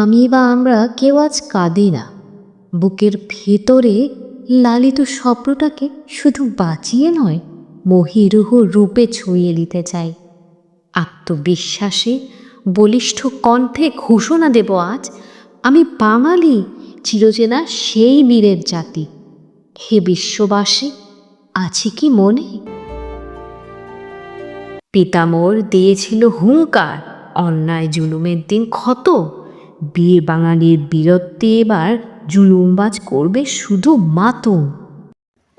আমি বা আমরা কেউ আজ কাঁদি না। বুকের ভেতরে লালিত স্বপ্নটাকে শুধু বাঁচিয়ে নয়, মহিরুহ রূপে ছুঁয়ে নিতে চাই। আত্মবিশ্বাসে বলিষ্ঠ কণ্ঠে ঘোষণা দেব আজ, আমি বাঙালি, চিরচেনা সেই বীরের জাতি। হে বিশ্ববাসী, আছে কি মনে? পিতামোর দিয়েছিল হুঙ্কার, অন্যায় জুলুমের দিন ক্ষত। বীর বাঙালির বীরত্বে এবার জুলুমবাজ করবে শুধু মাতো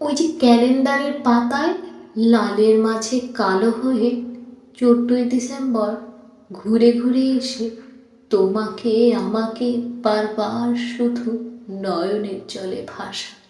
ওই যে ক্যালেন্ডারের পাতায়, লালের মাঝে কালো হয়ে চোদ্দই ডিসেম্বর ঘুরে ঘুরে এসে তোমাকে, আমাকে বারবার শুধু নয়নের জলে ভাসা।